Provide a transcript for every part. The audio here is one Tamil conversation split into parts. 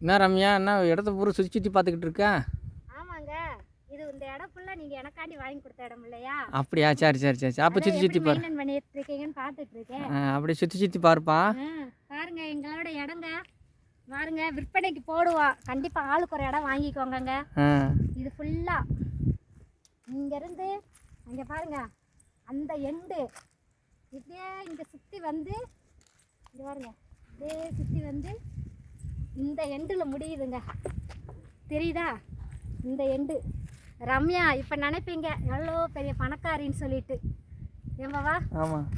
என்ன ரம்யா என்ன இடத்த பூரா சுற்றி சுற்றி பார்த்துக்கிட்டு இருக்கா? ஆமாங்க. இது இந்த இடம் ஃபுல்லாக நீங்கள் எனக்காண்டி வாங்கி கொடுத்த இடம் இல்லையா? அப்படியா? சரி சரி சரி சரி. அப்போ சுற்றி சுற்றி பாரு. மெயின்டைன் பண்ணிட்டு இருக்கீங்கன்னு பார்த்துட்டு இருக்கேன். ஆ, அப்படியே சுற்றி சுற்றி பாருப்பா. ஆ, பாருங்க எங்களோட இடங்க. பாருங்க விற்பனைக்கு போடுவோம் கண்டிப்பாக ஆளுக்கு ஒரு இடம் வாங்கிக்கோங்கங்க. ஆ. இது ஃபுல்லாக இங்கேருந்து அங்கே பாருங்க. அந்த எண்டு இப்படியே இங்கே சுற்றி வந்து இங்கே பாருங்க. இப்படியே சுற்றி வந்து இந்த எண்டில் முடியுதுங்க. தெரியுதா? இந்த எண்டு. ரம்யா இப்போ நினைப்பீங்க எவ்வளோ பெரிய பணக்காரின்னு சொல்லிட்டு. ஏம்பாவா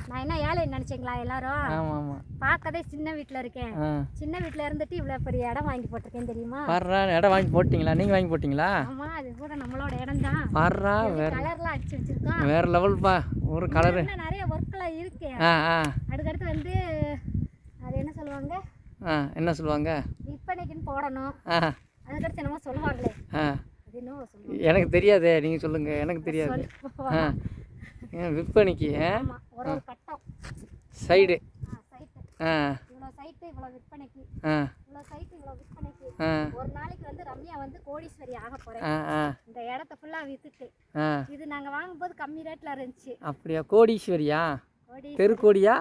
நான் என்ன ஏழை நினச்சிங்களா எல்லாரும்? பார்க்கதே சின்ன வீட்டில் இருக்கேன். சின்ன வீட்டில் இருந்துட்டு இவ்வளோ பெரிய இடம் வாங்கி போட்டிருக்கேன் தெரியுமா? பாடுறா இடம் வாங்கி போட்டிங்களா? நீங்கள் வாங்கி போட்டிங்களா? ஆமாம் அது கூட நம்மளோட இடம் தான் பாடுறா வேற கலர்லாம் அடிச்சு வச்சிருக்கோம்? வேற லெவல்ப்பா ஒரு கலரு நிறைய ஒர்க்கெலாம் இருக்கு. அடுத்தடுத்து வந்து அது என்ன சொல்லுவாங்க? என்ன சொல்லுவாங்க? விற்பனைக்குன்னு போடணும். அதுக்கடுத்து என்னமோ சொல்லுவாங்களே. எனக்கு தெரியாதே நீங்கள் சொல்லுங்கள் எனக்கு தெரியாது. விற்பனைக்கு? ஆமா ஒரு ஒரு கட்டம். சைடு. ஆ சைட்டு. இவ்வளோ விற்பனைக்கு. இவ்வளோ சைட்டு இவ்வளோ விற்பனைக்கு. ஒரு நாளைக்கு வந்து ரம்யா வந்து கோடீஸ்வரி ஆக போகிறேன் இந்த இடத்த ஃபுல்லாக வித்துட்டு. இது நாங்கள் வாங்கும்போது கம்மி ரேட்டில் இருந்துச்சு. அப்படியா? கோடீஸ்வரியா? கோடி தெருக்கோடியா?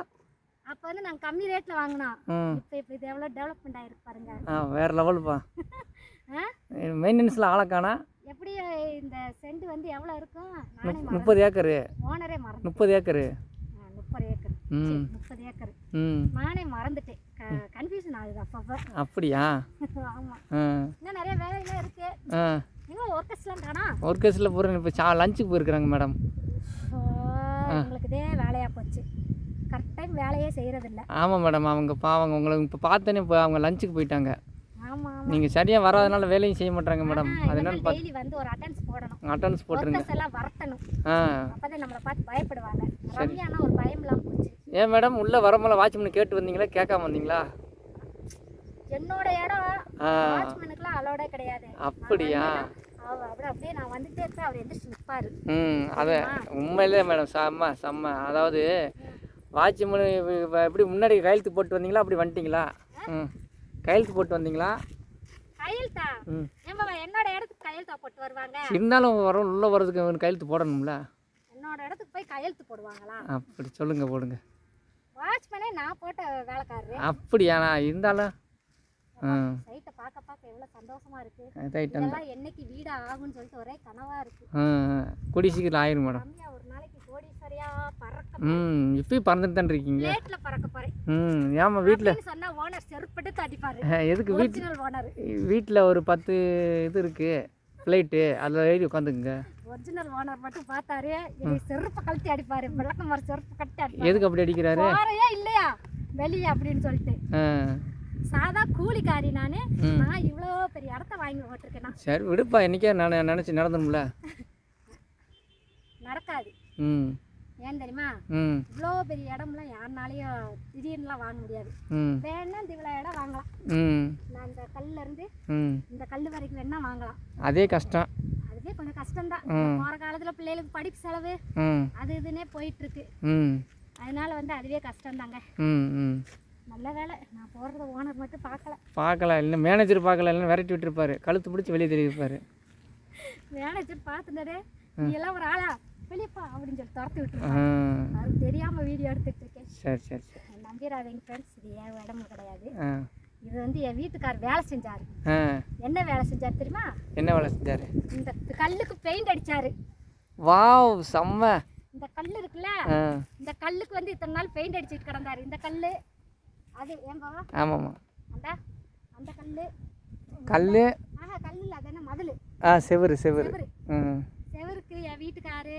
அப்போ வந்து நாங்கள் கம்மி ரேட்டில் வாங்கினோம் இப்போ இப்போ இது எவ்வளோ டெவலப்மெண்ட் ஆயிருக்கு பாருங்க. ஆ வேறு லெவலுப்பா மெயின்டெனன்ஸில் ஆளக்கானா எப்படி இந்த சென்ட் வந்து எவ்வளோ இருக்கும்? முப்பது ஏக்கரு. ஓனரே மறந்து முப்பது ஏக்கரு. முப்பது ஏக்கர். முப்பது ஏக்கர். நானே மறந்துட்டேன். கன்ஃபியூஷன் ஆகுது அப்பப்போ. அப்படியா? ஆமாம் ஆ. இன்னும் நிறைய வேலையெல்லாம் இருக்கு. எங்க ஒர்க்கர்ஸ்லாம் காணா ஒர்க்கர்ஸில் பூரா இப்போ சா லஞ்சுக்கு போயிருக்கிறாங்க மேடம் ஓ, எங்களுக்கு இதே வேலையாக போச்சு. கரெக்ட் டைம் வேலையே செய்கிறதில்ல ஆமாம் மேடம் அவங்க பாவங்க. உங்களை இப்போ பார்த்தோன்னே இப்போ அவங்க லஞ்சுக்கு போயிட்டாங்க. ஆமாம் நீங்கள் சரியாக வராதனால வேலையும் செய்ய மாட்டாங்க மேடம் அதனால டெய்லி வந்து ஒரு அட்டென்ஸ் போடணும். அட்டன்ஸ் போட்டுருங்க. எல்லாம் வரட்டணும். ஆ. அப்பதான் நம்மளை பார்த்து பயப்படுவாங்க. ரம்யானா ஒரு பயம் இல்லாம போச்சு. ஏன் மேடம் உள்ளே வரமல வாட்ச்மேன் கேட்டு வந்தீங்களா? கேட்காம வந்தீங்களா? என்னோட இடம் வாட்ச்மேனுக்குலாம் அலோடே கிடையாது. அப்படியா? அப்படியே நான் வந்துட்டே இருப்பேன். அவர் எந்திரிச்சு நிற்பாரு ம் அது உண்மையிலே மேடம் செம்ம செம்ம. அதாவது வாட்ச்மேன் எப்படி முன்னாடி கையெழுத்து போட்டு வந்தீங்களா? அப்படி வந்துட்டீங்களா? ம். கையெழுத்து போட்டு வந்தீங்களா? கையெழுத்தா? ம். என்னோட இடத்துக்கு கையெழுத்தா போட்டு வருவாங்க? இருந்தாலும் வர உள்ளே வர்றதுக்கு கையெழுத்து போடணும்ல? என்னோட இடத்துக்கு போய் கையெழுத்து போடுவாங்களா? அப்படி சொல்லுங்க போடுங்க. வாட்ச்மேனே நான் போட்ட வேலைக்காரரு. அப்படியா நான் இருந்தாலும் சைட்டை பார்க்க பார்க்க எவ்வளோ சந்தோஷமா இருக்கு. இதெல்லாம் என்னைக்கு வீடு ஆகும்னு சொல்லிட்டு ஒரே கனவா இருக்கு. ம் கூடி சீக்கிரம் ஆயிரும் மேடம். ஒரு நாளைக்கு கோடீஸ்வரியா பறக்க ம் இப்பயும் பறந்துட்டு தான் இருக்கீங்க? பிளேட்ல பறக்க போறேன். ம் ஏமா வீட்டில் அப்படின்னு சொன்னா ஓனர் செருப்பட்டு தடிப்பாரு எதுக்கு வீட் ஒரிஜினல் ஓனர் வீட்டில் ஒரு பத்து இது இருக்குது ஃப்ளைட்டு அதில் எழுதி உட்காந்துக்குங்க ஒரிஜினல் ஓனர் மட்டும் பார்த்தாரு. செருப்பு கழட்டி அடிப்பாரு. விளக்கம் மாதிரி செருப்பு கழட்டி அடிப்பாரு. எதுக்கு அப்படி அடிக்கிறாரு? இல்லையா? வெளியே அப்படின்னு சொல்லிட்டு. சாதா கூலிக்காரி நானு. நான் இவ்வளோ பெரிய இடத்த வாங்கி போட்டிருக்கேன். சரி விடுப்பா. என்றைக்கே நான் நினச்சி நடந்துடும்ல நடக்காது. ம். ஏன் தெரியுமா? இவ்வளோ பெரிய இடம்லாம் யாருனாலையும் திடீர்னுலாம் வாங்க முடியாது. வேணா இந்த இவ்வளோ இடம் வாங்கலாம். நான் இந்த கல்லுல இருந்து இந்த கல் வரைக்கும் வேணா வாங்கலாம். அதே கஷ்டம். அதுவே கொஞ்சம் கஷ்டம்தான். போகிற காலத்தில் பிள்ளைகளுக்கு படிப்பு செலவு அது இதுன்னே போயிட்டு இருக்கு. அதனால வந்து அதுவே கஷ்டம்தாங்க. ம் ம். நல்ல வேலை. நான் போடுறத ஓனர் மட்டும் பார்க்கல. பார்க்கல இல்லை மேனேஜர் பார்க்கல இல்லைன்னா விரட்டி விட்டுருப்பாரு. கழுத்து பிடிச்சி வெளியே தெரிவிப்பாரு மேனேஜர் பார்த்துனதே நீ எல்லாம் ஒரு ஆளா? வெளியப்பா. அப்படின்னு சொல்லி துரத்தி ஆ. விட்டுருவாங்க அது தெரியாம வீடியோ எடுத்துட்டு இருக்கேன். சரி சரி சரி. நம்பிடாதீங்க ஃப்ரெண்ட்ஸ் இது என் இடம் கிடையாது. இது வந்து என் வீட்டுக்கார் வேலை செஞ்சாரு. என்ன வேலை செஞ்சார் தெரியுமா? என்ன வேலை செஞ்சாரு? இந்த கல்லுக்கு பெயிண்ட் அடிச்சாரு. வாவ் செம்ம. இந்த கல் இருக்குல்ல? இந்த கல்லுக்கு வந்து இத்தனை நாள் பெயிண்ட் அடிச்சுட்டு கிடந்தாரு. இந்த கல் அது ஏன் பாவா? ஆமாம்மா. அந்த அந்த கல் கல் ஆஹா கல் இல்லை அது என்ன மதில். ஆ செவரு செவரு. ம். செவருக்கு என் வீட்டுக்காரு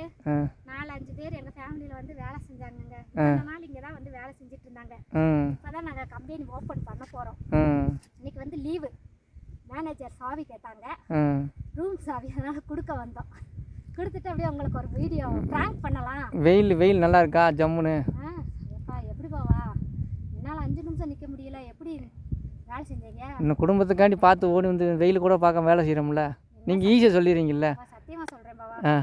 நாலு அஞ்சு பேர் எங்கள் ஃபேமிலியில் வந்து வேலை செஞ்சாங்கங்க. இத்தனை நாள் இங்கே தான் வந்து வேலை செஞ்சுட்டு இருந்தாங்க ம். இப்போ தான் நாங்கள் கம்பெனி ஓப்பன் பண்ண போகிறோம் இன்னைக்கு வந்து லீவு மேனேஜர் சாவி கேட்டாங்க. ரூம் சாவி அதனால் கொடுக்க வந்தோம். கொடுத்துட்டு அப்படியே உங்களுக்கு ஒரு வீடியோ ப்ராங்க் பண்ணலாம். வெயில் வெயில் நல்லா இருக்கா ஜம்முன்னு ஆ எப்பா எப்படி பாவா என்னால் அஞ்சு நிமிஷம் நிற்க முடியல எப்படி வேலை இன்னும் குடும்பத்துக்காண்டி பார்த்து ஓடி வந்து வெயில் கூட பார்க்க வேலை செய்கிறோம்ல நீங்கள் ஈஸியாக சொல்லிடுறீங்கல்ல? சொல்கிறேன் ஆ.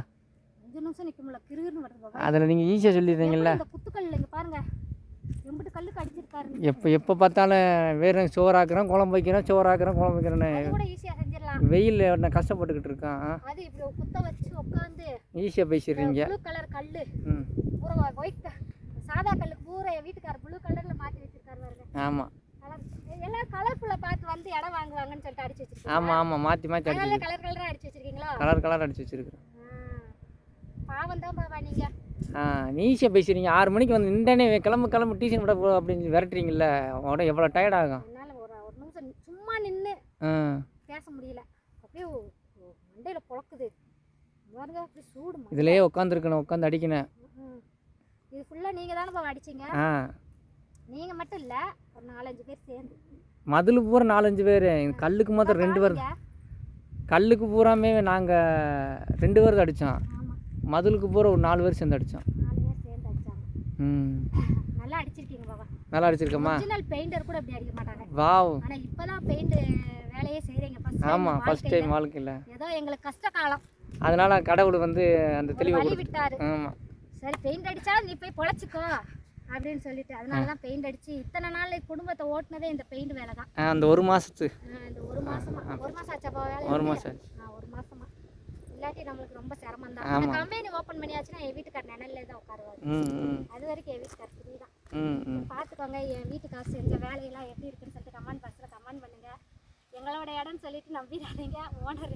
அஞ்சு நிமிஷம் நிற்க முடியல கிருகிருன்னு வருது பாவா. அதில் நீங்கள் ஈஸியாக சொல்லிடுறீங்கல்ல? இந்த புத்துக்கல் இங்கே கல்லுக்கு எப்போ எப்போ பார்த்தாலும் வெறும் சோறாக்குறோம் குழம்பு வைக்கிறோம் சோறாக்குறோம் குழம்பு வைக்கிறேன்னு கூட ஈஸியாக செஞ்சிடலாம். வெயில் என்ன கஷ்டப்பட்டுக்கிட்டு இருக்கான்? அது இப்படி குத்த வச்சு உட்காந்து ஈஸியாக பேசிடுறீங்க. ப்ளூ கலர் கல் ம். பூரா ஒயிட் சாதா கல்லுக்கு பூரா என் வீட்டுக்காரர் ப்ளூ கலரில் மாற்றி வச்சிருக்காரு பாருங்க. ஆமாம் பார்த்து இடம் வாங்குவாங்கன்னு சொல்லிட்டு அடிச்சு வச்சிருக்கீங்க ஆமாம் மாற்றி மாற்றி அதனால அடிச்சு கலர் கலராக அடிச்சு வச்சிருக்கீங்களா? கலர் கலர் அடிச்சு வச்சிருக்கிறேன் பாவம் தான் பாவா நீங்க. ஆ ஈஸியாக பேசுறீங்க ஆறு மணிக்கு வந்து நின்றனே கிளம்பு கிளம்பு டியூஷன் விட போ அப்படின்னு விரட்டுறீங்கள உடனே எவ்வளோ டயர்ட் ஆகும்? என்னால் ஒரு ஒரு நிமிஷம் சும்மா நின்று பேச முடியல. அப்படியே மண்டையில் பொழக்குது. பாருங்க அப்படியே சூடு இதுலேயே உட்காந்துருக்கணும் உட்காந்து அடிக்கணும். இது ஃபுல்லாக நீங்கள் தானே பாவா அடிச்சீங்க? ஆ. நீங்கள் மட்டும் இல்லை ஒரு நாலஞ்சு பேர் சேர்ந்து. மதில் பூரா நாலஞ்சு பேர். கல்லுக்கு மொத்தம் ரெண்டு பேர். கல்லுக்கு பூராமே நாங்கள் ரெண்டு பேர் அடித்தோம் ஆமா. மதிலுக்கு பூரா ஒரு நாலு பேர் சேர்ந்து அடித்தோம் நாலு பேர் சேர்ந்து அடிச்சாங்க. ம். நல்லா அடிச்சிருக்கீங்க பாவா நல்லா அடிச்சிருக்கம்மா ஒரிஜினல் பெயிண்டர் கூட இப்படி அடிக்க மாட்டாங்க. வாவ். ஆனா இப்பதான் பெயிண்ட் வேலையே செய்றீங்க. ஃபர்ஸ்ட் ஆமாம் ஃபஸ்ட் டைம் வாழ்க்கையில். ஏதோ எங்களுக்கு கஷ்ட காலம். அதனால கடவுள் வந்து அந்த தெளிவை விட்டாரு. ஆமாம் சரி பெயிண்ட் அடிச்சாலும் நீ போய் பொழைச்சிக்கோ. அப்படின்னு சொல்லிட்டு அதனால தான் பெயிண்ட் அடிச்சு இத்தனை நாள் குடும்பத்தை ஓட்டுனதே இந்த பெயிண்ட் வேலை தான் அந்த ஒரு மாதத்து இந்த ஒரு மாசமா. ஒரு மாசம் ஆச்சாப்பா வேலை ஒரு மாதம் ஆ, ஒரு மாசமா. இல்லாட்டி நம்மளுக்கு ரொம்ப சிரமம் தான். இந்த கம்பெனி ஓப்பன் பண்ணியாச்சுன்னா என் வீட்டுக்கார் நிழல்ல தான் உட்காருவாரு. அது வரைக்கும் என் வீட்டுக்கார் ஃப்ரீ தான். பார்த்துக்கோங்க என் வீட்டுக்கார் செஞ்ச வேலையெல்லாம் எப்படி இருக்குன்னு சொல்லிட்டு கமெண்ட் பாக்ஸில் கமெண்ட் பண்ணுங்க. எங்களோட இடம்னு சொல்லிட்டு நம்பிடாதீங்க. ஓனர்